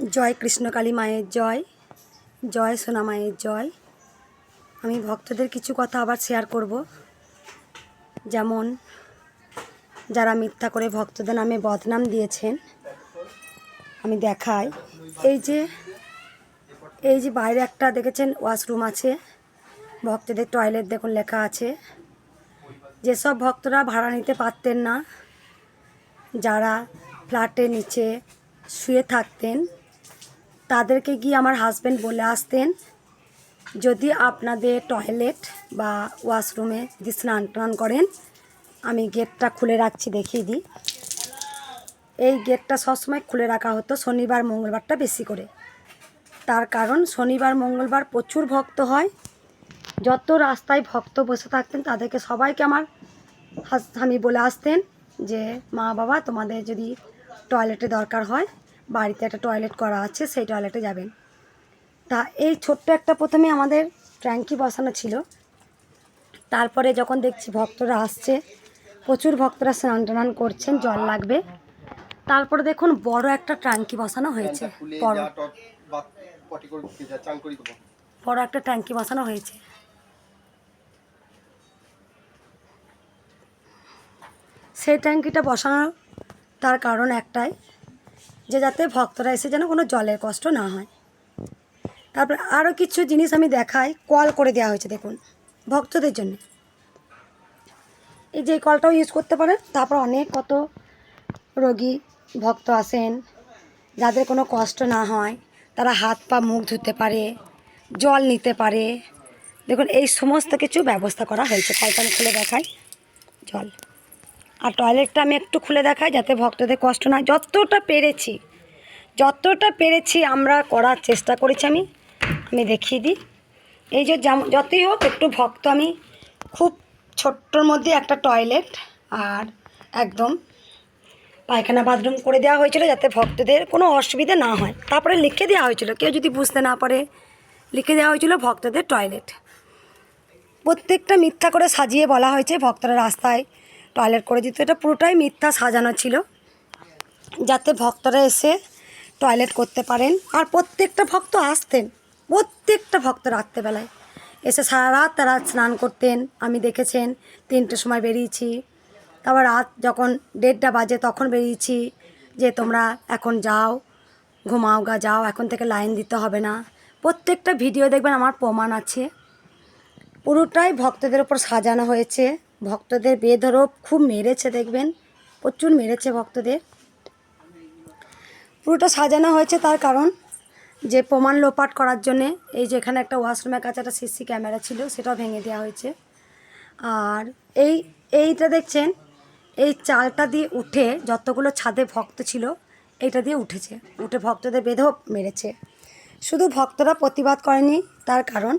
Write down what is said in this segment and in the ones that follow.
জয় কৃষ্ণকালী মায়ের জয় জয় সোনা মায়ের জয়। আমি ভক্তদের কিছু কথা আবার শেয়ার করব। যেমন, যারা মিথ্যা করে ভক্তদের নামে বদনাম দিয়েছেন, আমি দেখাই। এই যে এই যে বাইরে একটা দেখেছেন ওয়াশরুম আছে, ভক্তদের টয়লেট দেখুন লেখা আছে। যেসব ভক্তরা ভাড়া নিতে পারতেন না, যারা ফ্ল্যাটের নিচে শুয়ে থাকতেন তাদেরকে গিয়ে আমার হাজব্যান্ড বলে আসতেন, যদি আপনাদের টয়লেট বা ওয়াশরুমে যদি স্নান টান করেন, আমি গেটটা খুলে রাখছি, দেখিয়ে দিই। এই গেটটা সবসময় খুলে রাখা হতো, শনিবার, মঙ্গলবারটা বেশি করে। তার কারণ, শনিবার, মঙ্গলবার প্রচুর ভক্ত হয়। যত রাস্তায় ভক্ত বসে থাকতেন, তাদেরকে সবাইকে আমার হাস- স্বামী বলে আসতেন যে মা বাবা তোমাদের যদি টয়লেটে দরকার হয় বাড়িতে একটা টয়লেট করা আছে, সেই টয়লেটে যাবেন। তা এই ছোট্ট একটা প্রথমে আমাদের ট্যাঙ্কি বসানো ছিল। তারপরে যখন দেখছি ভক্তরা আসছে, প্রচুর ভক্তরা স্নান টান করছেন, জল লাগবে। তারপরে দেখুন বড় একটা ট্যাঙ্কি বসানো হয়েছে। বড় বড় একটা ট্যাঙ্কি বসানো হয়েছে। সেই ট্যাঙ্কিটা বসানোর তার কারণ একটাই যে যাতে ভক্তরা এসে যেন কোনো জলের কষ্ট না হয়। তারপর আরও কিছু জিনিস আমি দেখাই, কল করে দেওয়া হয়েছে, দেখুন, ভক্তদের জন্য। এই যে কলটাও ইউজ করতে পারেন, তারপর অনেক কত রোগী, ভক্ত আসেন যাদের কোনো কষ্ট না হয়, তারা হাত পা, মুখ ধুতে পারে, জল নিতে পারে। দেখুন, এই সমস্ত কিছু ব্যবস্থা করা হয়েছে। কলটা খুলে দেখাই, জল। আর টয়লেটটা আমি একটু খুলে দেখাই যাতে ভক্তদের কষ্ট না যতটা পেরেছি যতটা পেরেছি আমরা করার চেষ্টা করেছি আমি। আমি দেখিয়ে দিই। এই যে যতই হোক একটু ভক্ত আমি, খুব ছোট্টর মধ্যে একটা টয়লেট আর একদম পায়খানা বাথরুম করে দেওয়া হয়েছিল যাতে ভক্তদের কোনো অসুবিধা না হয়। তারপরে লিখে দেওয়া হয়েছিল, কেউ যদি বুঝতে না পারে, লিখে দেওয়া হয়েছিল ভক্তদের টয়লেট প্রত্যেকটা মিথ্যা করে সাজিয়ে বলা হয়েছে ভক্তরা রাস্তায় টয়লেট করে দিত। এটা পুরোটাই মিথ্যা সাজানো ছিল। যাতে ভক্তরা এসে টয়লেট করতে পারেন। আর প্রত্যেকটা ভক্ত আসতেন। প্রত্যেকটা ভক্ত রাত্রেবেলায়। এসে সারা রাত তারা স্নান করতেন। আমি দেখেছেন, তিনটের সময় বেরিয়েছি। তারপর রাত যখন দেড়টা বাজে তখন বেরিয়েছি যে তোমরা এখন যাও, ঘুমাও গা, যাও, এখন থেকে লাইন দিতে হবে না। প্রত্যেকটা ভিডিও দেখবেন, আমার প্রমাণ আছে। পুরোটাই ভক্তদের ওপর সাজানো হয়েছে। ভক্তদের বেধরপ খুব মেরেছে, দেখবেন? প্রচুর মেরেছে ভক্তদের। পুরোটা সাজানো হয়েছে তার কারণ যে প্রমাণ লোপাট করার জন্যে। এই যে এখানে একটা ওয়াশরুমের কাছে একটা সিসি ক্যামেরা ছিল, সেটাও ভেঙে দেওয়া হয়েছে। আর এই, এইটা দেখছেন? এই চালটা দিয়ে উঠে যতগুলো ছাদে ভক্ত ছিল, এইটা দিয়ে উঠেছে। উঠে ভক্তদের বেঁধেও মেরেছে। শুধু ভক্তরা প্রতিবাদ করেনি, তার কারণ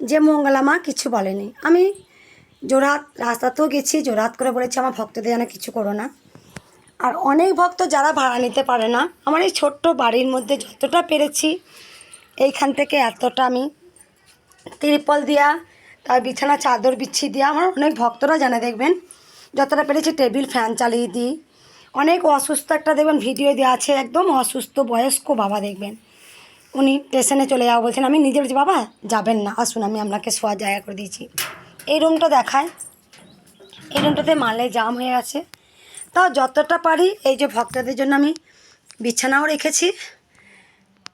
যে মঙ্গলা মা কিছু বলেনি। আমি জোরহাট, রাস্তাতেও গেছি, জোরহাট করে বলেছি, আমার ভক্তদের যেন কিছু করো না। আর অনেক ভক্ত যারা ভাড়া নিতে পারে না, আমার এই ছোট্ট বাড়ির মধ্যে যতটা পেরেছি, এইখান থেকে এতটা আমি তিরপল দেওয়া তার বিছানা চাদর বিচ্ছি দেওয়া আমার অনেক ভক্তরা জানে দেখবেন, যতটা পেরেছি টেবিল, ফ্যান চালিয়ে দিই। অনেক অসুস্থ একটা দেখবেন, ভিডিও দেওয়া আছে, একদম অসুস্থ বয়স্ক বাবা দেখবেন। উনি স্টেশনে চলে যাওয়া বলছেন, আমি নিজে বলছি বাবা, যাবেন না, আসুন, আমি আপনাকে শোয়ার জায়গা করে দিয়েছি। এই রুমটা দেখায়। এই রুমটাতে মালে জাম হয়ে গেছে তাও যতটা পারি, এই যে ভক্তদের জন্য আমি বিছানাও রেখেছি।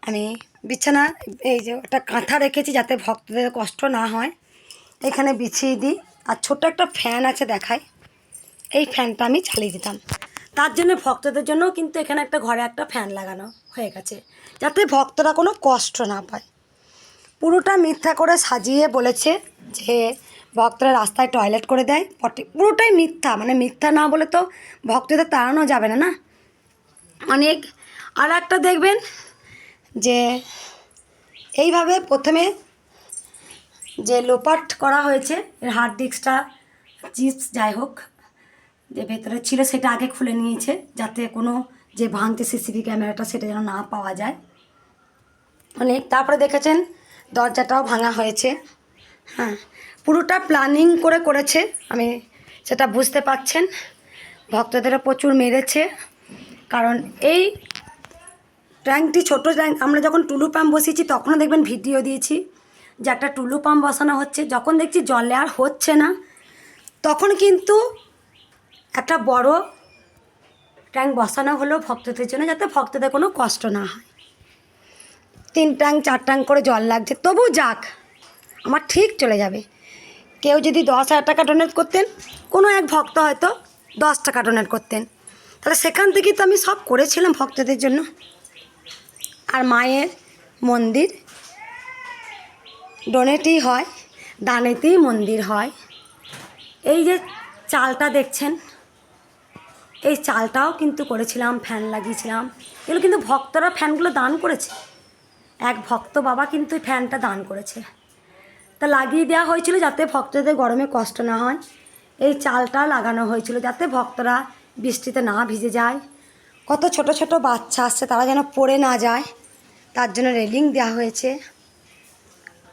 আমি বিছানা, এই যে একটা কাঁথা রেখেছি যাতে ভক্তদের কষ্ট না হয়। এখানে বিছিয়ে দিই। আর ছোট একটা ফ্যান আছে দেখায়। এই ফ্যানটা আমি চালিয়ে দিতাম। তার জন্য ভক্তদের জন্যও কিন্তু এখানে একটা ঘরে একটা ফ্যান লাগানো হয়ে গেছে। যাতে ভক্তরা কোনো কষ্ট না পায়। পুরোটা মিথ্যা করে সাজিয়ে বলেছে যে ভক্তরা রাস্তায় টয়লেট করে দেয়। পটি পুরোটাই মিথ্যা। মানে মিথ্যা না বলে তো ভক্তদের তাড়ানো যাবে না না? অনেক আর একটা দেখবেন যে এইভাবে প্রথমে যে লোপাট করা হয়েছে, এর হার্ড ডিস্কটা চিপস যাই হোক, যে ভেতরে ছিল সেটা আগে খুলে নিয়েছে, যাতে কোনো যে ভাঙতে সিসিটিভি ক্যামেরাটা সেটা যেন না পাওয়া যায়। অনেক। তারপরে দেখেছেন দরজাটাও ভাঙা হয়েছে। হ্যাঁ। পুরোটা প্ল্যানিং করে করেছে। আমি সেটা বুঝতে পাচ্ছেন। ভক্তদেরও প্রচুর মেরেছে। কারণ এই ট্যাঙ্কটি ছোটো ট্যাঙ্ক আমরা যখন টুলু পাম্প বসিয়েছি, তখনও দেখবেন ভিডিও দিয়েছি যে একটা টুলু পাম্প বসানো হচ্ছে। যখন দেখছি জলে আর হচ্ছে না, তখন কিন্তু একটা বড় ট্যাঙ্ক বসানো হলো ভক্তদের জন্য, যাতে ভক্তদের কোনো কষ্ট না হয়। তিন ট্যাঙ্ক, চার ট্যাঙ্ক করে জল লাগছে। তবু যাক, আমার ঠিক চলে যাবে। কেউ যদি দশ হাজার টাকা ডোনেট করতেন, কোনো এক ভক্ত হয়তো দশ টাকা ডোনেট করতেন। তাহলে সেখান থেকেই তো আমি সব করেছিলাম ভক্তদের জন্য। আর মায়ের মন্দির ডোনেটই হয়, দানেতেই মন্দির হয়। এই যে চালটা দেখছেন, এই চালটাও কিন্তু করেছিলাম, ফ্যান লাগিয়েছিলাম। এগুলো কিন্তু ভক্তরা ফ্যানগুলো দান করেছে। এক ভক্ত বাবা কিন্তু ফ্যানটা দান করেছে। তা লাগিয়ে দেওয়া হয়েছিল যাতে ভক্তদের গরমে কষ্ট না হয়। এই চালটা লাগানো হয়েছিল যাতে ভক্তরা বৃষ্টিতে না ভিজে যায়। কত ছোট ছোট বাচ্চা আসছে, তারা যেন পড়ে না যায়। তার জন্য রেলিং দেওয়া হয়েছে।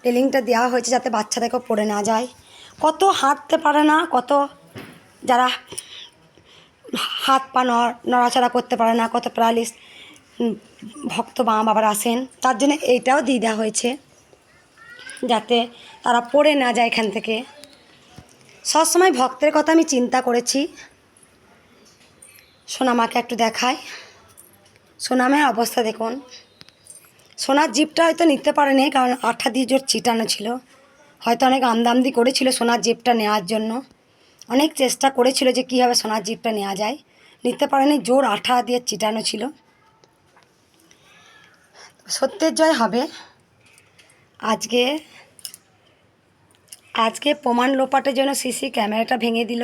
রেলিংটা দেওয়া হয়েছে যাতে বাচ্চাদেরকেও পড়ে না যায়। কত হাঁটতে পারে না, কত যারা হাত পা নড়- নড়াচড়া করতে পারে না, কত প্যারালিস ভক্ত মা বাবার আসেন, তার জন্য এইটাও দিয়ে দেওয়া হয়েছে। যাতে তারা পড়ে না যায় এখান থেকে। সবসময় ভক্তের কথা আমি চিন্তা করেছি। সোনা সোনামাকে একটু দেখাই। সোনামের অবস্থা দেখুন। সোনার জিপটা হয়তো নিতে পারেনি, কারণ আঠা দিয়ে জোর চিটানো ছিল। হয়তো অনেক আমদামদি করেছিল সোনার জিপটা নেওয়ার জন্য। অনেক চেষ্টা করেছিল যে কীভাবে সোনার জিপটা নেওয়া যায়। নিতে পারেনি, জোর আঠা দিয়ে চিটানো ছিল। সত্যের জয় হবে। আজকে আজকে প্রমাণ লোপাটের জন্য সিসি ক্যামেরাটা ভেঙে দিল।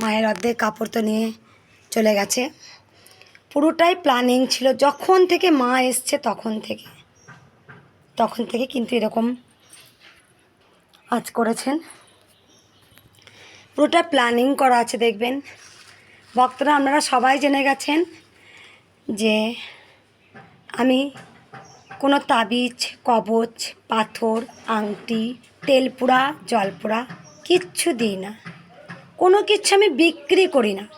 মায়ের অর্ধেক কাপড় তো নিয়ে চলে গেছে। পুরোটাই প্ল্যানিং ছিল, যখন থেকে মা এসছে তখন থেকে। তখন থেকে কিন্তু এরকম আজ করেছেন। পুরোটা প্ল্যানিং করা আছে, দেখবেন। ভক্তরা, আপনারা সবাই জেনে গেছেন যে আমি কোনো তাবিজ, কবচ, পাথর, আংটি, তেলপুরা, জলপুরা কিচ্ছু দিই না। কোনো কিচ্ছু আমি বিক্রি করি না।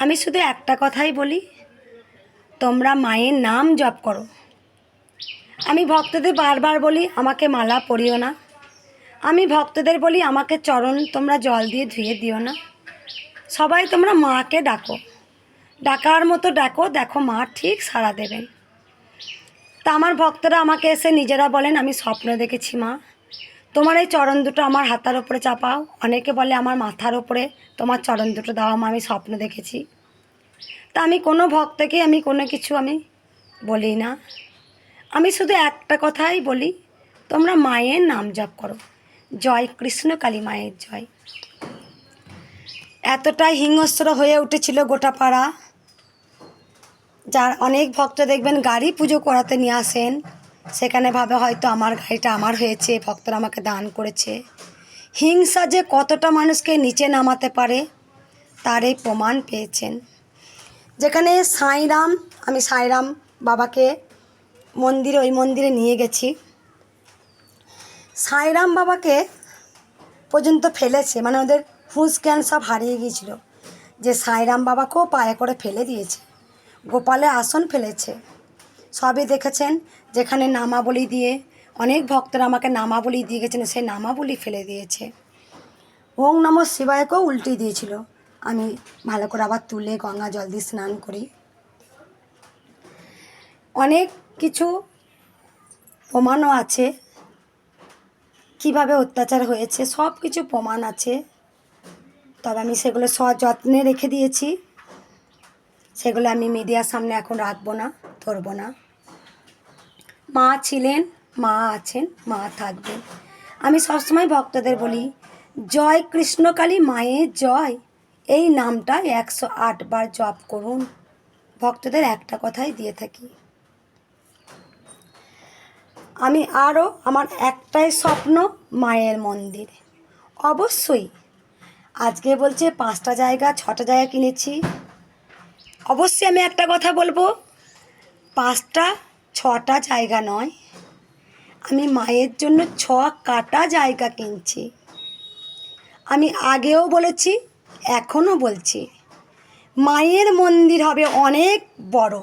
আমি শুধু একটা কথাই বলি, তোমরা মায়ের নাম জপ করো। আমি ভক্তদের বারবার বলি, আমাকে মালা পরিও না। আমি ভক্তদের বলি, আমাকে চরণ তোমরা জল দিয়ে ধুয়ে দিও না। সবাই তোমরা মাকে ডাকো। ডাকার মতো ডাকো, দেখো মা ঠিক সাড়া দেবেন। তা আমার ভক্তরা আমাকে এসে নিজেরা বলেন, আমি স্বপ্ন দেখেছি, মা। তোমার এই চরণ দুটো আমার হাতার ওপরে চাপাও। অনেকে বলে, আমার মাথার ওপরে তোমার চরণ দুটো দাও, মা, আমি স্বপ্ন দেখেছি। তা আমি কোনো ভক্তকে, আমি কোনো কিছু আমি বলি না। আমি শুধু একটা কথাই বলি, তোমরা মায়ের নাম জপ করো। জয় কৃষ্ণ কালী মায়ের জয়। এতটাই হিংস্র হয়ে উঠেছিল গোটা পাড়া। যার অনেক ভক্ত দেখবেন গাড়ি পুজো করাতে নিয়ে আসেন, সেখানে ভাবে হয়তো আমার গাড়িটা আমার হয়েছে, ভক্তরা আমাকে দান করেছে। হিংসা যে কতটা মানুষকে নিচে নামাতে পারে, তার এই প্রমাণ পেয়েছেন। যেখানে সাঁইরাম, আমি সাঁইরাম বাবাকে মন্দিরে, ওই মন্দিরে নিয়ে গেছি। সাঁইরাম বাবাকে পর্যন্ত ফেলেছে মানে ওদের হুঁশ জ্ঞান সব হারিয়ে গিয়েছিল। যে সাঁইরাম বাবাকেও পায়ে করে ফেলে দিয়েছে। গোপালে আসন ফেলেছে। সবই দেখেছেন, যেখানে নামাবলি দিয়ে অনেক ভক্তরা আমাকে নামাবলি দিয়ে গেছেন সেই নামাবলি ফেলে দিয়েছে। ওং নম শিবায়কেও উল্টে দিয়েছিল। আমি ভালো করে আবার তুলে গঙ্গা জল দিয়ে স্নান করি। অনেক কিছু প্রমাণও আছে। কীভাবে অত্যাচার হয়েছে সব কিছু প্রমাণ আছে। তবে আমি সেগুলো সযত্নে রেখে দিয়েছি। সেগুলো আমি মিডিয়ার সামনে এখন রাখব না, ধরবো না। মা ছিলেন, মা আছেন, মা থাকবেন। আমি সবসময় ভক্তদের বলি, জয় কৃষ্ণকালী মায়ের জয়। এই নামটা একশো আট বার জপ করুন। ভক্তদের একটা কথাই দিয়ে থাকি। আমি আরও আমার একটাই স্বপ্ন মায়ের মন্দির। অবশ্যই, আজকে বলছে পাঁচটা জায়গা, ছটা জায়গা কিনেছি। অবশ্যই আমি একটা কথা বলব। পাঁচটা, ছটা জায়গা নয়। আমি মায়ের জন্য ছ কাটা জায়গা কিনছি। আমি আগেও বলেছি, এখনও বলছি, মায়ের মন্দির হবে অনেক বড়।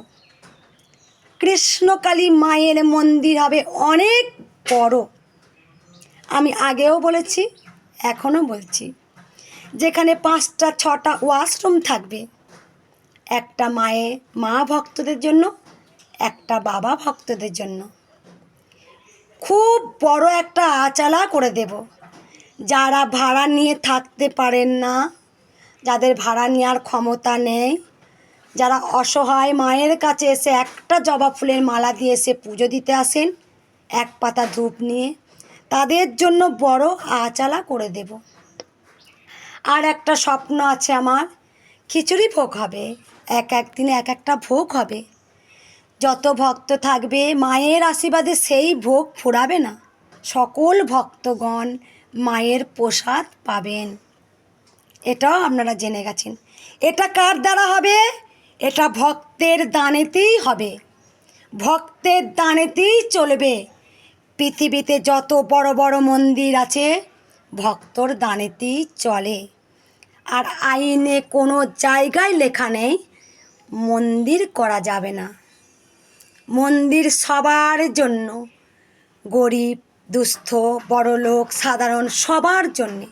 কৃষ্ণকালী মায়ের মন্দির হবে অনেক বড়। আমি আগেও বলেছি, এখনও বলছি। যেখানে পাঁচটা, ছটা ওয়াশরুম থাকবে একটা মায়ে মা ভক্তদের জন্য, একটা বাবা ভক্তদের জন্য। খুব বড় একটা আচালা করে দেব। যারা ভাড়া নিয়ে থাকতে পারেন না, যাদের ভাড়া নেওয়ার ক্ষমতা নেই, যারা অসহায় মায়ের কাছে এসে একটা জবা ফুলের মালা দিয়ে এসে পুজো দিতে আসেন, এক পাতা ধূপ নিয়ে, তাদের জন্য বড় আচালা করে দেব। আর একটা স্বপ্ন আছে আমার, খিচুড়ি ভোগ হবে। এক এক দিনে এক একটা ভোগ হবে। যত ভক্ত থাকবে, মায়ের আশীর্বাদে সেই ভোগ ফুরাবে না। সকল ভক্তগণ মায়ের প্রসাদ পাবেন। এটাও আপনারা জেনে গেছেন। এটা কার দ্বারা হবে? এটা ভক্তের দানেতেই হবে। ভক্তের দানেতেই চলবে। পৃথিবীতে যত বড় বড় মন্দির আছে, ভক্তর দানেতেই চলে। আর আইনে কোনো জায়গায় লেখা নেই মন্দির করা যাবে না। মন্দির সবার জন্য, গরিব, দুস্থ, বড়লোক, সাধারণ সবার জন্যে।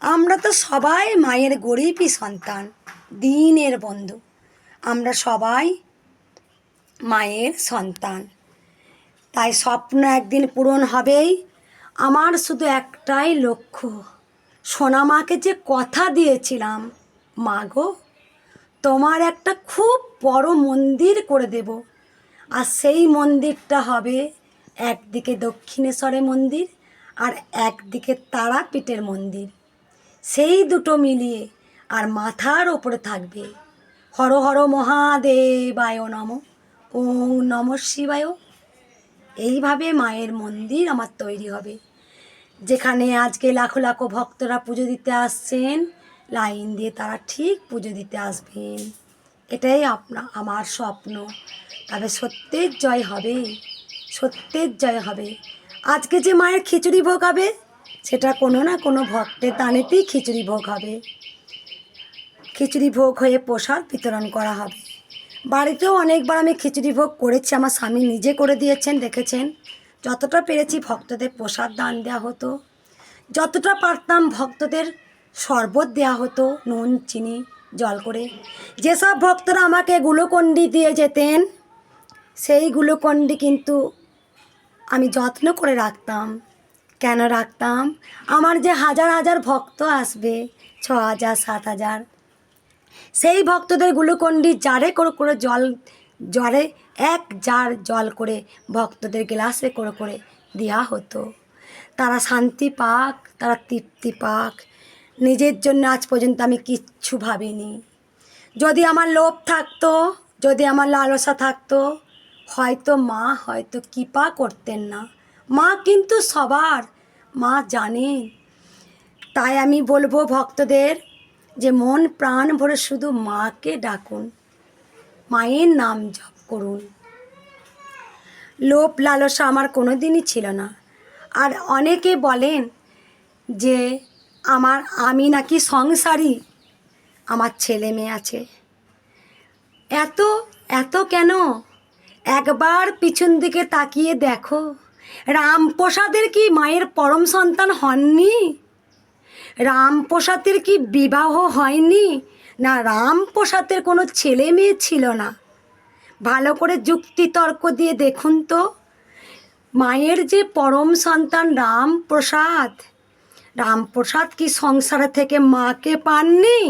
আমরা তো সবাই মায়ের গরিবই সন্তান, দিনের বন্ধু। আমরা সবাই মায়ের সন্তান। তাই স্বপ্ন একদিন পূরণ হবেই। আমার শুধু একটাই লক্ষ্য, সোনামাকে যে কথা দিয়েছিলাম, মা গো তোমার একটা খুব বড় মন্দির করে দেব। আর সেই মন্দিরটা হবে একদিকে দক্ষিণেশ্বরের মন্দির আর একদিকে তারাপীঠের মন্দির। সেই দুটো মিলিয়ে আর মাথার ওপরে থাকবে হর হর মহাদেবায় নম ওং নম শিবায়। এইভাবে মায়ের মন্দির আমার তৈরি হবে। যেখানে আজকে লাখো লাখো ভক্তরা পুজো দিতে আসছেন লাইন দিয়ে তারা ঠিক পুজো দিতে আসবেন। এটাই আপনা, আমার স্বপ্ন। তবে সত্যের জয় হবে, সত্যের জয় হবে। আজকে যে মায়ের খিচুড়ি ভোগ হবে, সেটা কোনো না কোনো ভক্তের দানেতেই খিচুড়ি ভোগ হবে। খিচুড়ি ভোগ হয়ে প্রসাদ বিতরণ করা হবে। বাড়িতেও অনেকবার আমি খিচুড়ি ভোগ করেছি, আমার স্বামী নিজে করে দিয়েছেন, দেখেছেন। যতটা পেরেছি ভক্তদের প্রসাদ দান দেওয়া হতো। যতটা পারতাম ভক্তদের শরবত দেওয়া হতো, নুন, চিনি, জল করে। যেসব ভক্তরা আমাকে গ্লুকন্ডি দিয়ে যেতেন, সেই গ্লুকন্ডি কিন্তু আমি যত্ন করে রাখতাম। কেন রাখতাম? আমার যে হাজার হাজার ভক্ত আসবে ছ হাজার সাত হাজার সেই ভক্তদের গ্লুকন্ডি জারে করে করে জল জ্বরে এক জার জল করে ভক্তদের গ্লাসে করে করে দেওয়া হতো। তারা শান্তি পাক, তারা তৃপ্তি পাক নিজের জন্য আজ পর্যন্ত আমি কিচ্ছু ভাবিনি। যদি আমার লোভ থাকতো, যদি আমার লালসা থাকতো, হয়তো মা হয়তো কৃপা করতেন না। মা কিন্তু সবার, মা জানেন। তাই আমি বলব ভক্তদের যে মন প্রাণ ভরে শুধু মাকে ডাকুন, মায়ের নাম জপ করুন। লোভ লালসা আমার কোনো দিনই ছিল না। আর অনেকে বলেন যে আমার, আমি নাকি সংসারী? আমার ছেলে মেয়ে আছে। এত এত কেন? একবার পিছন দিকে তাকিয়ে দেখো, রামপ্রসাদের কি মায়ের পরম সন্তান হননি? রামপ্রসাদের কি বিবাহ হয়নি? না, রামপ্রসাদের কোনো ছেলে মেয়ে ছিল না। ভালো করে যুক্তি তর্ক দিয়ে দেখুন তো, মায়ের যে পরম সন্তান রামপ্রসাদ রামপ্রসাদ কি সংসারে থেকে মাকে পাননি?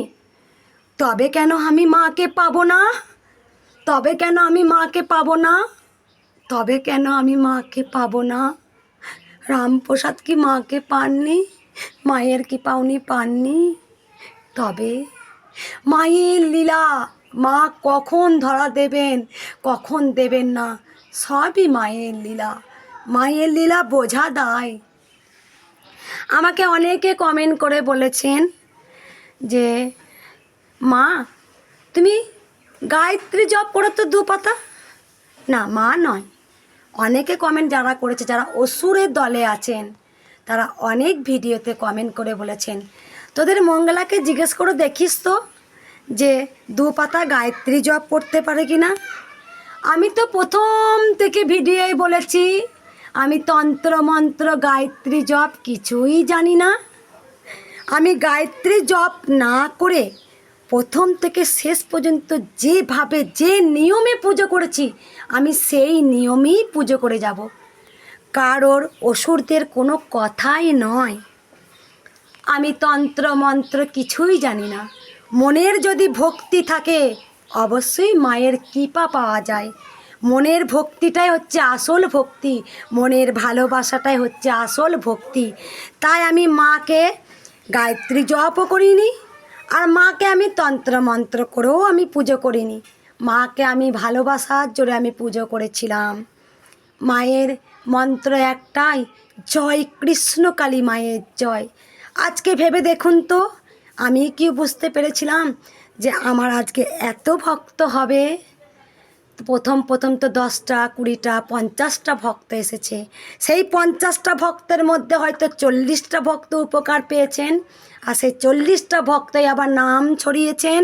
তবে কেন আমি মাকে পাবো না? তবে কেন আমি মাকে পাবো না? তবে কেন আমি মাকে পাবো না? রামপ্রসাদ কি মাকে পাননি? মায়ের কি পাওনি পাননি? তবে মায়ের লীলা মা কখন ধরা দেবেন, কখন দেবেন না, সবই মায়ের লীলা। মায়ের লীলা বোঝা দায়। আমাকে অনেকে কমেন্ট করে বলেছেন যে, মা, তুমি গায়ত্রী জপ করো তো দু পাতা? না, মা নয়। অনেকে কমেন্ট যারা করেছে, যারা অসুরের দলে আছেন, তারা অনেক ভিডিওতে কমেন্ট করে বলেছেন। তোদের মঙ্গলাকে জিজ্ঞেস করে দেখিস তো যে, দু পাতা গায়ত্রী জপ করতে পারে কি না আমি তো প্রথম থেকে ভিডিওয় বলেছি আমি তন্ত্র মন্ত্র গায়ত্রী জপ কিছুই জানি না। আমি গায়ত্রী জপ না করে প্রথম থেকে শেষ পর্যন্ত যেভাবে যে নিয়মে পুজো করেছি, আমি সেই নিয়মেই পুজো করে যাব। কারোর অসুরদের কোনো কথাই নয়। আমি তন্ত্র মন্ত্র কিছুই জানি না। মনের যদি ভক্তি থাকে, অবশ্যই মায়ের কৃপা পাওয়া যায়। মনের ভক্তিটাই হচ্ছে আসল ভক্তি, মনের ভালোবাসাটাই হচ্ছে আসল ভক্তি। তাই আমি মাকে গায়ত্রী জপও করিনি, আর মাকে আমি তন্ত্র মন্ত্র করেও আমি পুজো করিনি। মাকে আমি ভালোবাসার জোরে আমি পুজো করেছিলাম। মায়ের মন্ত্র একটাই, জয় কৃষ্ণ কালী মায়ের জয়। আজকে ভেবে দেখুন তো, আমি কি বুঝতে পেরেছিলাম যে আমার আজকে এত ভক্ত হবে? প্রথম প্রথম তো দশটা, কুড়িটা, পঞ্চাশটা ভক্ত এসেছে। সেই পঞ্চাশটা ভক্তের মধ্যে হয়তো চল্লিশটা ভক্ত উপকার পেয়েছেন, আর সেই চল্লিশটা ভক্তই আবার নাম ছড়িয়েছেন,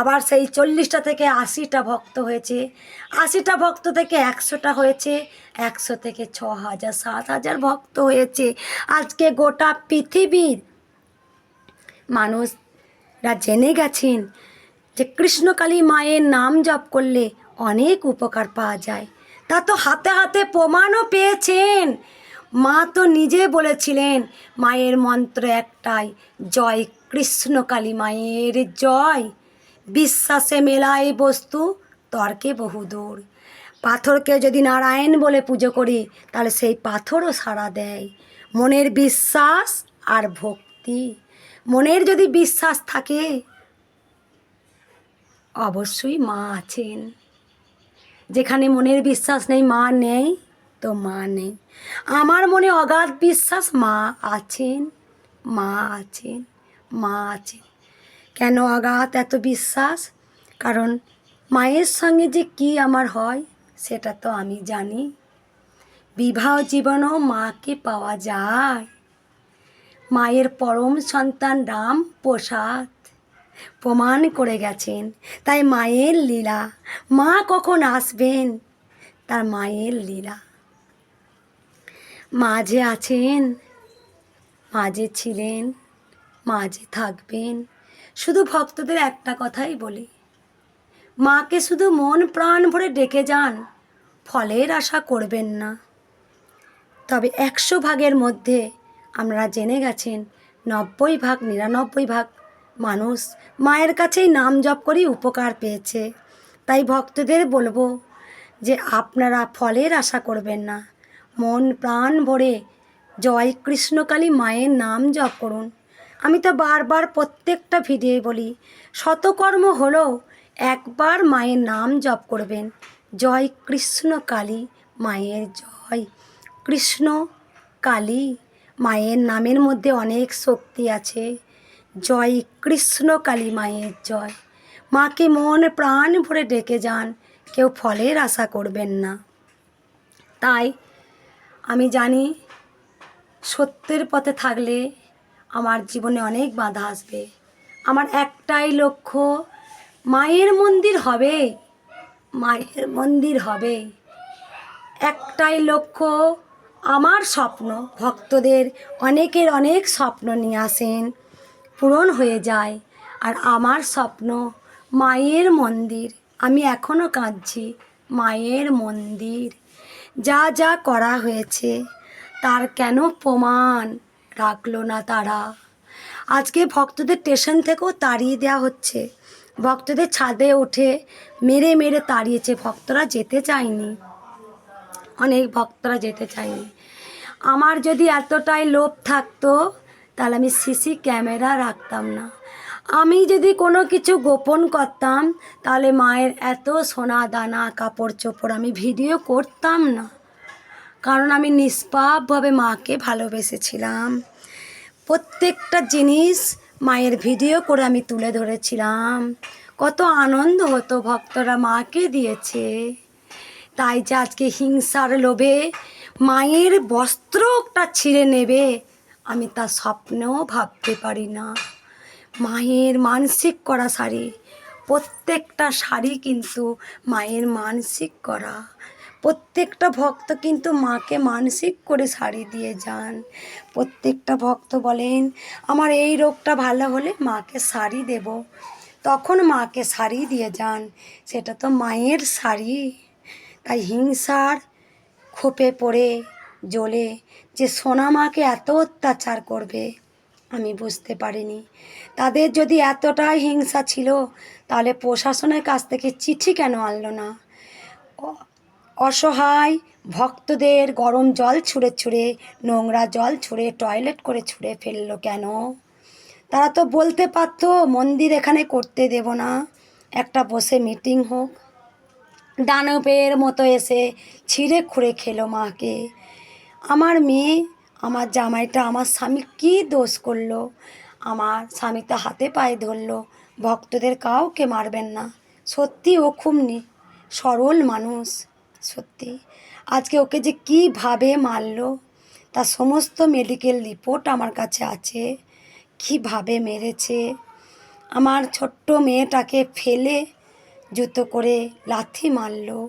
আবার সেই চল্লিশটা থেকে আশিটা ভক্ত হয়েছে। আশিটা ভক্ত থেকে একশোটা হয়েছে, একশো থেকে ছ হাজার, সাত হাজার ভক্ত হয়েছে। আজকে গোটা পৃথিবীর মানুষরা জেনে গেছেন যে কৃষ্ণকালী মায়ের নাম জপ করলে অনেক উপকার পাওয়া যায়। তা তো হাতে হাতে প্রমাণও পেয়েছেন। মা তো নিজে বলেছিলেন, মায়ের মন্ত্র একটাই, জয় কৃষ্ণকালী মায়ের জয়। বিশ্বাসে মেলায় বস্তু, তর্কে বহুদূর। পাথরকে যদি নারায়ণ বলে পুজো করি, তাহলে সেই পাথরও সাড়া দেয়। মনের বিশ্বাস আর ভক্তি। মনের যদি বিশ্বাস থাকে, অবশ্যই মা আছেন। যেখানে মনের বিশ্বাস নেই, মা নেই, তো মা নেই। আমার মনে অগাধ বিশ্বাস, মা আছেন মা আছেন মা আছেন। কেন অগাধ এত বিশ্বাস? কারণ মায়ের সঙ্গে যে কি আমার হয়, সেটা তো আমি জানি। বিবাহ জীবনেও মাকে পাওয়া যায়। মায়ের পরম সন্তান রাম প্রসাদ প্রমাণ করে গেছেন। তাই মায়ের লীলা। মা কখন আসবেন? তার মায়ের লীলা। মাঝে আছেন মাঝে ছিলেন মাঝে থাকবেন, শুধু ভক্তদের একটা কথাই বলি। মাকে শুধু মন প্রাণ ভরে ডেকে যান, ফলের আশা করবেন না। তবে একশো ভাগের মধ্যে আমরা জেনে গেছেন, নব্বই ভাগ, নিরানব্বই ভাগ মানুষ মায়ের কাছেই নাম জপ করেই উপকার পেয়েছে। তাই ভক্তদের বলব যে আপনারা ফলের আশা করবেন না। মন প্রাণ ভরে জয় কৃষ্ণকালী মায়ের নাম জপ করুন। আমি তো বারবার প্রত্যেকটা ভিডিও বলি, শতকর্ম হলেও একবার মায়ের নাম জপ করবেন। জয় কৃষ্ণ কালী মায়ের জয়। কৃষ্ণ কালী মায়ের নামের মধ্যে অনেক শক্তি আছে। জয় কৃষ্ণ কালী মায়ের জয়। মাকে মন প্রাণ ভরে ডেকে যান, কেউ ফলের আশা করবেন না। তাই আমি জানি সত্যের পথে থাকলে আমার জীবনে অনেক বাধা আসবে। আমার একটাই লক্ষ্য, মায়ের মন্দির হবে। মায়ের মন্দির হবে। একটাই লক্ষ্য, আমার স্বপ্ন। ভক্তদের অনেকের অনেক স্বপ্ন নিয়ে আসেন। পূরণ হয়ে যায়। আর আমার স্বপ্ন, মায়ের মন্দির। আমি এখনও কাঁদছি, মায়ের মন্দির। যা যা করা হয়েছে, তার কেন প্রমাণ রাখল না তারা? আজকে ভক্তদের স্টেশন থেকেও তাড়িয়ে দেওয়া হচ্ছে। ভক্তদের ছাদে উঠে মেরে মেরে তাড়িয়েছে। ভক্তরা যেতে চায়নি। অনেক ভক্তরা যেতে চায়নি। আমার যদি এতটাই লোভ থাকতো তাহলে আমি সিসি ক্যামেরা রাখতাম না। আমি যদি কোনো কিছু গোপন করতাম, তাহলে মায়ের এত সোনা দানা, কাপড় চোপড় আমি ভিডিও করতাম না। কারণ আমি নিষ্পাপভাবে মাকে ভালোবেসেছিলাম। প্রত্যেকটা জিনিস মায়ের ভিডিও করে আমি তুলে ধরেছিলাম। কত আনন্দ হতো ভক্তরা মাকে দিয়েছে। তাই যে আজকে হিংসার লোভে মায়ের বস্ত্রটা ছিঁড়ে নেবে আমি তা স্বপ্নেও ভাবতে পারি না। মায়ের মানসিক করা শাড়ি, প্রত্যেকটা শাড়ি কিন্তু মায়ের মানসিক করা। প্রত্যেকটা ভক্ত কিন্তু মাকে মানসিক করে শাড়ি দিয়ে যান। প্রত্যেকটা ভক্ত বলেন, আমার এই রোগটা ভালো হলে মাকে শাড়ি দেব। তখন মাকে শাড়ি দিয়ে যান। সেটা তো মায়ের শাড়ি। তাই হিংসার খোপে পড়ে জ্বলে যে সোনা মাকে এত অত্যাচার করবে, আমি বুঝতে পারিনি। তাদের যদি এতটাই হিংসা ছিল, তাহলে প্রশাসনের কাছ থেকে চিঠি কেন আনলো না? অসহায় ভক্তদের গরম জল ছুঁড়ে ছুঁড়ে, নোংরা জল ছুঁড়ে, টয়লেট করে ছুঁড়ে ফেলল কেন? তারা তো বলতে পারতো, মন্দির এখানে করতে দেব না। একটা বসে মিটিং হোক। দানবের মতো এসে ছিঁড়ে খুঁড়ে খেলো মাকে। আমার মেয়ে, আমার জামাইটা, আমার স্বামী কী দোষ করল? আমার স্বামী তো হাতে পায়ে ধরলো। ভক্তদের কাউকে মারবেন না। সত্যি ও খুব নি- সরল মানুষ, সত্যি। আজকে ওকে যে কীভাবে মারলো, তার সমস্ত মেডিকেল রিপোর্ট আমার কাছে আছে। কীভাবে মেরেছে? আমার ছোট্ট মেয়েটাকে ফেলে জুতো করে লাথি মারলো।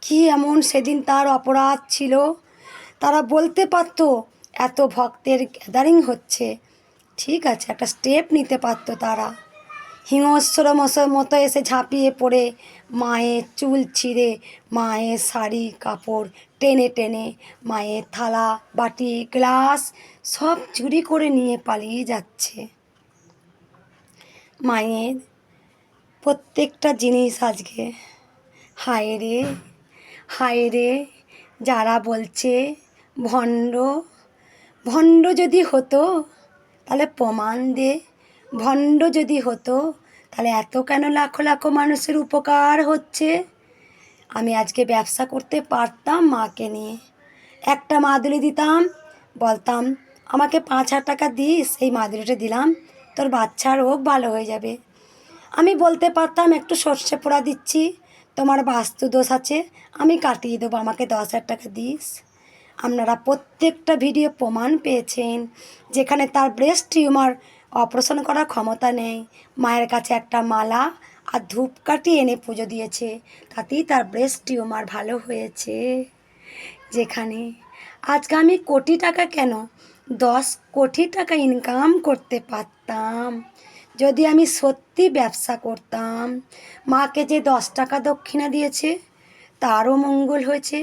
কি এমন সেদিন তার অপরাধ ছিল? তারা বলতে পারতো, এত ভক্তের গ্যাদারিং হচ্ছে। ঠিক আছে, একটা স্টেপ নিতে পারতো তারা। হিংস্র মতো এসে ঝাঁপিয়ে পড়ে, মায়ের চুল ছিঁড়ে, মায়ের শাড়ি, কাপড় টেনে টেনে, মায়ের থালা, বাটি, গ্লাস সব চুরি করে নিয়ে পালিয়ে যাচ্ছে। মায়ের প্রত্যেকটা জিনিস আজকে, হায় রে হায় রে, যারা বলছে ভণ্ড ভণ্ড যদি হতো, তাহলে প্রমাণ দে। ভণ্ড যদি হতো, তাহলে এত কেন লাখো লাখো মানুষের উপকার হচ্ছে? আমি আজকে ব্যবসা করতে পারতাম মাকে নিয়ে। একটা মাদুলি দিতাম, বলতাম, আমাকে পাঁচ হাজার টাকা দিস, এই মাদুলিটা দিলাম, তোর বাচ্চার রোগ ভালো হয়ে যাবে। আমি বলতে পারতাম, একটু সর্ষে পোড়া দিচ্ছি, তোমার বাস্তু দোষ আছে, আমি কাটিয়ে দেবো, আমাকে দশ হাজার টাকা দিস। আপনারা প্রত্যেকটা ভিডিও প্রমাণ পেয়েছেন, যেখানে তার ব্রেস্ট টিউমার অপারেশন করার ক্ষমতা নেই। মায়ের কাছে একটা মালা আর ধূপকাঠি এনে পুজো দিয়েছে। তাতেই তার ব্রেস্ট টিউমার ভালো হয়েছে। যেখানে আজকে আমি কোটি টাকা কেন? দশ কোটি টাকা ইনকাম করতে পারতাম। যদি আমি সত্যি ব্যবসা করতাম, মাকে যে দশ টাকা দক্ষিণা দিয়েছে তারও মঙ্গল হয়েছে।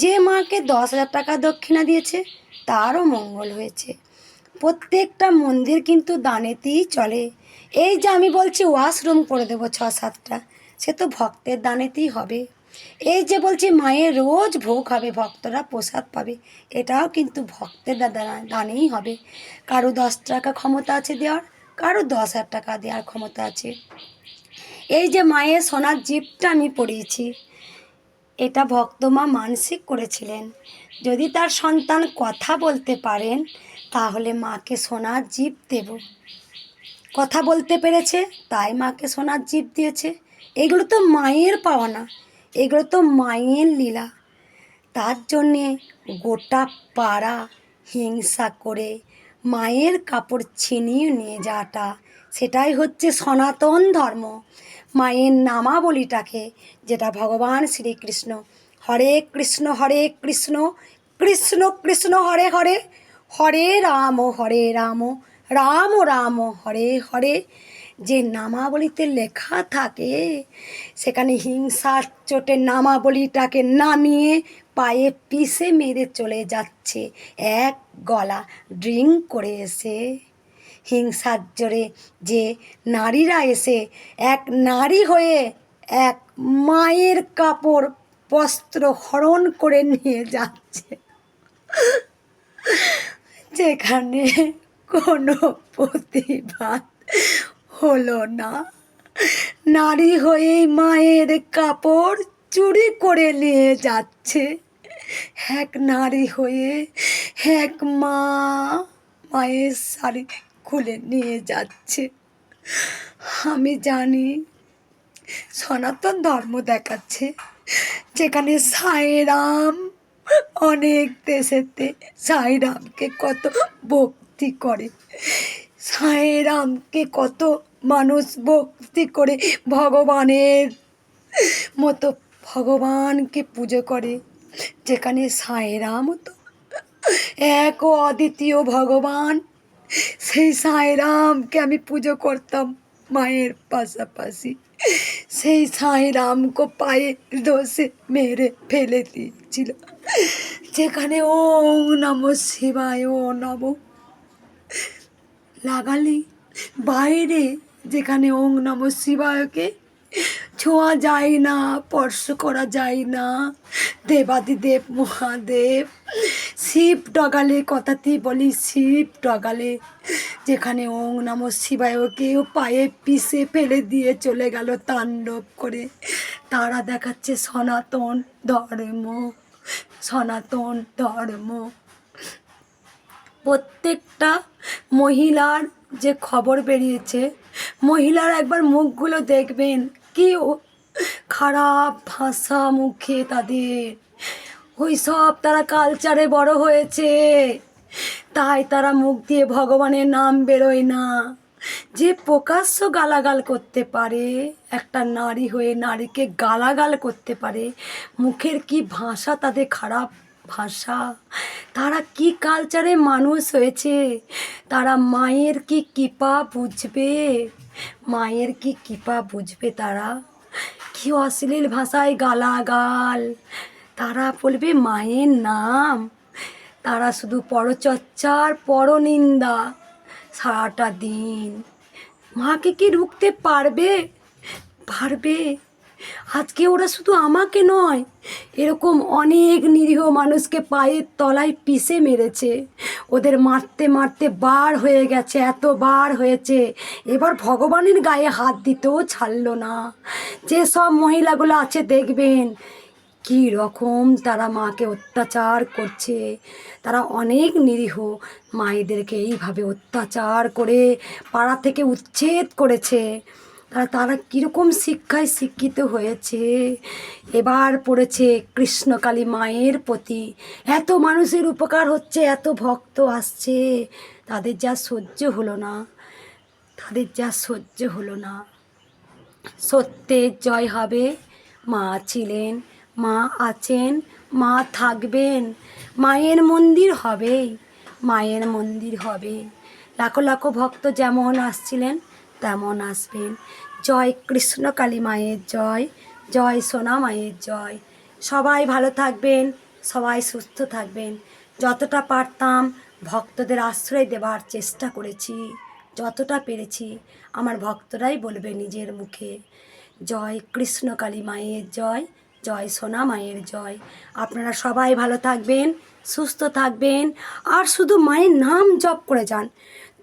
যে মাকে দশ হাজার টাকা দক্ষিণা দিয়েছে, তারও মঙ্গল হয়েছে। প্রত্যেকটা মন্দির কিন্তু দানেতেই চলে। এই যে আমি বলছি ওয়াশরুম করে দেবো ছ সাতটা, সে তো ভক্তের দানেতেই হবে। এই যে বলছি মায়ের রোজ ভোগ হবে, ভক্তরা প্রসাদ পাবে, এটাও কিন্তু ভক্তের দানেই হবে। কারও দশ টাকা ক্ষমতা আছে দেওয়ার, কারও দশ হাজার টাকা দেওয়ার ক্ষমতা আছে। এই যে মায়ের সোনার জিপটা আমি পড়িয়েছি এটা ভক্তমা মানসিক করেছিলেন। যদি তার সন্তান কথা বলতে পারেন, তাহলে মাকে সোনার জিপ দেব। কথা বলতে পেরেছে, তাই মাকে সোনার জীব দিয়েছে। এগুলো তো মায়ের পাওয়া না এগুলো তো মায়ের লীলা। তার জন্যে গোটা পাড়া হিংসা করে মায়ের কাপড় ছিনিয়ে নিয়ে যাওয়াটা, সেটাই হচ্ছে সনাতন ধর্ম। মায়ের নামাবলিটাকে যেটা ভগবান শ্রীকৃষ্ণ। হরে কৃষ্ণ হরে কৃষ্ণ কৃষ্ণ কৃষ্ণ, হরে হরে হরে রাম হরে রাম রাম রাম, হরে হরে। যে নামাবলিতে লেখা থাকে, সেখানে হিংসার চোটে নামাবলিটাকে নামিয়ে পায়ে পিষে মেরে চলে যাচ্ছে এক গলা, ড্রিঙ্ক করে এসে। হিংসার জোরে যে নারীরা এসে এক নারী হয়ে এক মায়ের কাপড় বস্ত্র হরণ করে নিয়ে যাচ্ছে। যেখানে কোনো প্রতিবাদ হলো না। নারী হয়ে মায়ের কাপড় চুরি করে নিয়ে যাচ্ছে। এক নারী হয়ে এক মা মায়ের শাড়ি খুলে নিয়ে যাচ্ছে। আমি জানি সনাতন ধর্ম দেখাচ্ছে যেখানে সাইরাম, অনেক দেশেতে সাইরামকে কত ভক্তি করে। সাঁয়েরামকে কত মানুষ ভক্তি করে ভগবানের মতো ভগবানকে পুজো করে। যেখানে সাঁয়েরাম তো এক অদ্বিতীয় ভগবান সেই সাঁয়েরামকে আমি পুজো করতাম মায়ের পাশাপাশি। সেই সাঁয়েরামকে পায়ে দোষে মেরে ফেলে দিয়েছিল। যেখানে ও নম শিবায়, ও নম। লাগালি বাইরে যেখানে ওং নম শিবায়কে ছোঁয়া যায় না, স্পর্শ করা যায় না। দেবাদিদেব, মহাদেব, শিব ডগালে কথাতেই বলি, শিব ডগালে, যেখানে ওং নম শিবায়কেও পায়ে পিষে ফেলে দিয়ে চলে গেল তাণ্ডব করে। তারা দেখাচ্ছে সনাতন ধর্ম সনাতন ধর্ম। প্রত্যেকটা মহিলার যে খবর বেরিয়েছে, মহিলার একবার মুখগুলো দেখবেন। কি ও- খারাপ ভাষা মুখে তাদের। ওই সব তারা কালচারে বড় হয়েছে। তাই তারা মুখ দিয়ে ভগবানের নাম বেরোয় না। যে প্রকাশ্য গালাগাল করতে পারে, একটা নারী হয়ে নারীকে গালাগাল করতে পারে, মুখের কি ভাষা তাদের খারাপ ভাষা? তারা কি কালচারে মানুষ হয়েছে? তারা মায়ের কি কৃপা বুঝবে? মায়ের কি কৃপা বুঝবে তারা? কি অশ্লীল ভাষায় গালাগাল? তারা বলবে মায়ের নাম। তারা শুধু পরচর্চার পরনিন্দা সারাটা দিন। মাকে কি রুখতে পারবে? পারবে? আজকে ওরা শুধু আমাকে নয়, এরকম অনেক নিরীহ মানুষকে পায়ের তলায় পিষে মেরেছে। ওদের মারতে মারতে বার হয়ে গেছে, এত বার হয়েছে। এবার ভগবানের গায়ে হাত দিতেও ছাড়লো না। যে সব মহিলাগুলো আছে, দেখবেন কী রকম তারা মাকে অত্যাচার করছে। তারা অনেক নিরীহ, মায়েদেরকে এইভাবে অত্যাচার করে পাড়া থেকে উচ্ছেদ করেছে। তারা তারা কীরকম শিক্ষায় শিক্ষিত হয়েছে? এবার পড়েছে কৃষ্ণকালী মায়ের প্রতি। এত মানুষের উপকার হচ্ছে, এত ভক্ত আসছে। তাদের যা সহ্য হলো না, তাদের যা সহ্য হলো না। সত্যের জয় হবে, মা ছিলেন, মা আছেন, মা থাকবেন। মায়ের মন্দির হবেই মায়ের মন্দির হবে। লাখো লাখো ভক্ত যেমন আসছিলেন, তেমন আসবেন। জয় কৃষ্ণ কালী মায়ের জয় জয় সোনা মায়ের জয়। সবাই ভালো থাকবেন, সবাই সুস্থ থাকবেন। যতটা পারতাম ভক্তদের আশ্রয় দেওয়ার চেষ্টা করেছি, যতটা পেরেছি, আমার ভক্তরাই বলবে নিজের মুখে। জয় কৃষ্ণ কালী মায়ের জয় জয় সোনা মায়ের জয়। আপনারা সবাই ভালো থাকবেন, সুস্থ থাকবেন, আর শুধু মায়ের নাম জপ করে যান।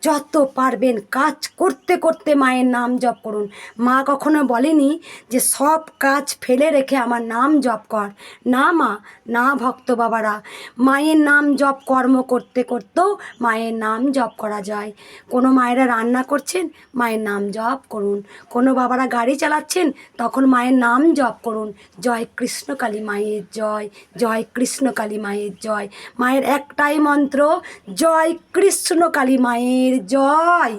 যত পারবেন কাজ করতে করতে মায়ের নাম জপ করুন। মা কখনো বলেনি যে সব কাজ ফেলে রেখে আমার নাম জপ কর। না মা, না ভক্ত বাবারা, মায়ের নাম জপ কর্ম করতে করতেও মায়ের নাম জপ করা যায়। কোনো মায়েরা রান্না করছেন, মায়ের নাম জপ করুন। কোনো বাবারা গাড়ি চালাচ্ছেন, তখন মায়ের নাম জপ করুন। জয় কৃষ্ণকালী মায়ের জয় জয় কৃষ্ণকালী মায়ের জয়। মায়ের একটাই মন্ত্র, জয় কৃষ্ণকালী মায়ের জয়